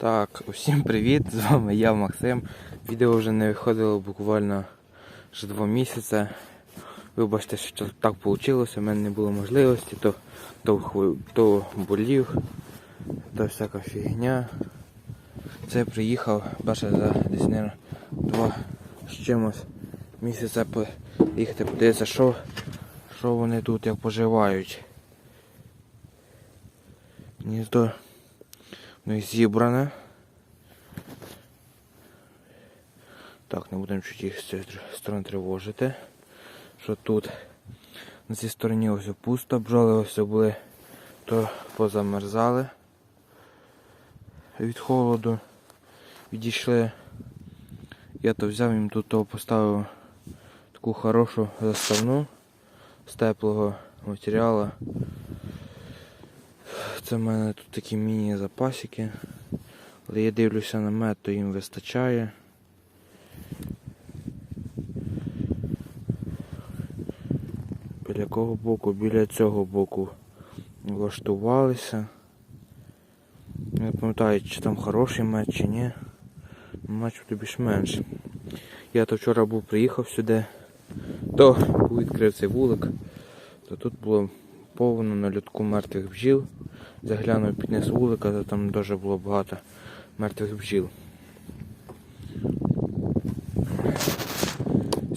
Так, усім привіт! З вами я Максим. Відео вже не виходило буквально вже два місяці. Вибачте, що так вийшло, у мене не було можливості, то, то, то болів, то всяка фігня. Це приїхав перше за десь наверно, два з чимось місяця поїхати подивитися, що, що вони тут як поживають. Гніздо Ну і зібране. Так, не будемо чуть їх з цієї сторони тривожити. Що тут на цій стороні ось пусто, бджоли ось були, то позамерзали від холоду. Відійшли. Я то взяв їм тут того поставив таку хорошу заставну з теплого матеріалу. Це в мене тут такі міні-запасики. Але я дивлюся на мед, то їм вистачає. Біля кого боку? Біля цього боку влаштувалися. Не пам'ятаю, чи там хороший мед, чи ні. Начебто більш-менш. Я то вчора був приїхав сюди, то відкрив цей вулик, то тут було повно на льотку мертвих бджіл. Заглянув під низ вулика, то там дуже було багато мертвих бджіл.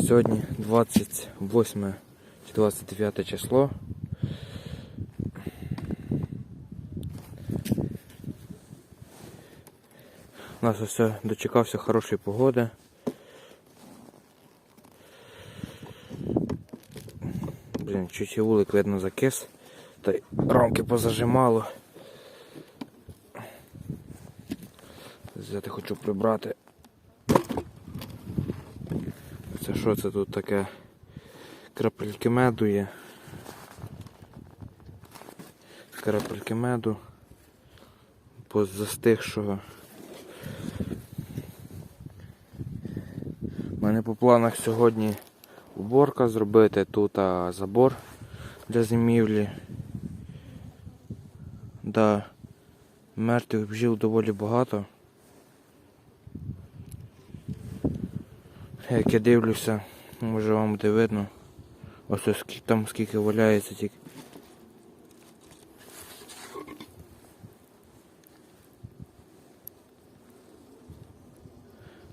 Сьогодні 28 чи 29 число. У нас все дочекався хорошої погоди. Блін, чуть вулик видно закис. Та й рамки позажимало. Взяти хочу прибрати. Це що це тут таке? Крапельки меду є. Крапельки меду. Позастигшого. У мене по планах сьогодні уборка зробити тут а, забор для зимівлі. Да, мертвих бджіл доволі багато. Як я дивлюся, може вам буде видно. Ось ось там скільки валяється тільки.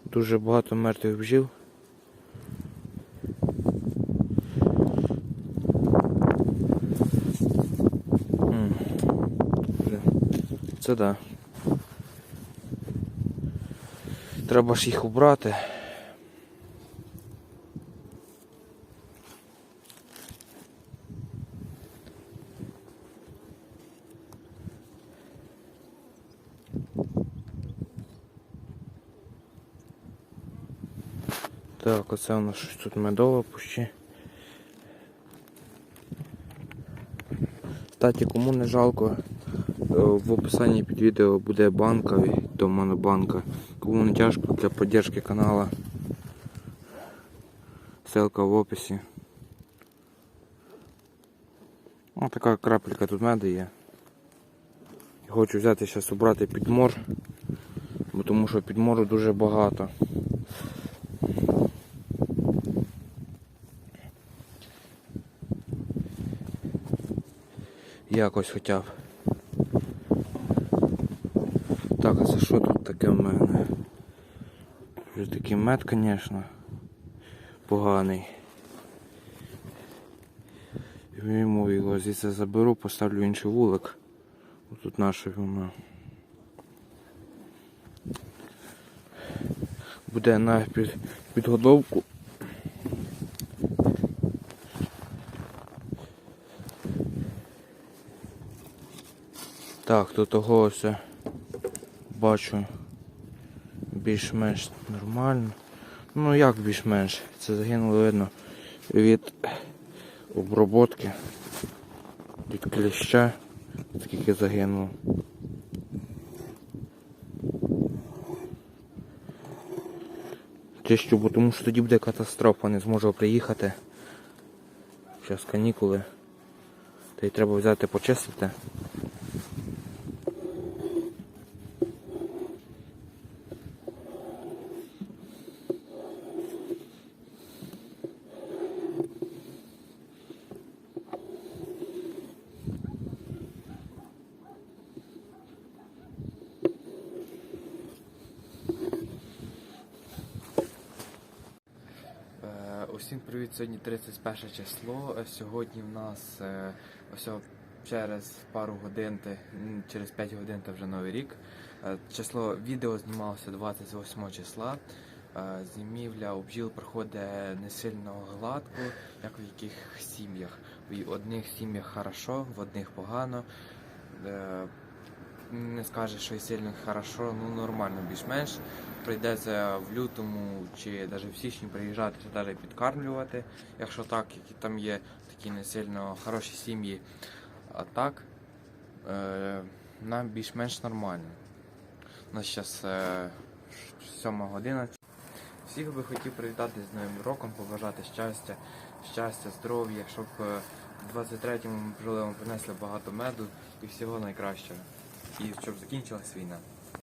Дуже багато мертвих бджіл. М. Блін, Це да. Треба ж їх убрати. Так, оце у нас щось тут медово пущі. Кстати, кому не жалко, в описанні під відео буде банка, то монобанка. Кому не тяжко для підтримки канала. Ссылка в описі. Ось така крапелька тут меду є. Хочу взяти зараз убрати підмор, бо тому що підмору дуже багато. Якось хоча б. Так, що тут таке в мене? Вже такий мед, звісно, поганий. Візьму його звідси заберу, поставлю інший вулик. Тут наше воно. Буде на під, підготовку. Так, до того все бачу більш-менш нормально. Ну як більш-менш? Це загинуло видно від оброботки, від кліща, скільки загинуло. Чищу, бо тому що тоді буде катастрофа, не зможу приїхати. Зараз канікули. Та й треба взяти почистити. Всім привіт! Сьогодні 31 число. Е, Сьогодні в нас е, ось через пару годин, через 5 годин це вже новий рік. Е, Число відео знімалося 28 числа. Зимівля у бджіл проходить не сильно гладко, як в яких сім'ях. В одних сім'ях хорошо, в одних погано. Е, Не скажеш, що сильно хорошо, ну нормально більш-менш. Прийдеться в лютому чи навіть в січні приїжджати та навіть підкармлювати, якщо так, які там є такі не сильно хороші сім'ї. А так, е, нам більш-менш нормально. У нас зараз е, 7 година. Всіх би хотів привітати з Новим роком, побажати щастя, щастя, здоров'я, щоб е, в 23-му ми принесли багато меду і всього найкращого. І щоб закінчилась війна.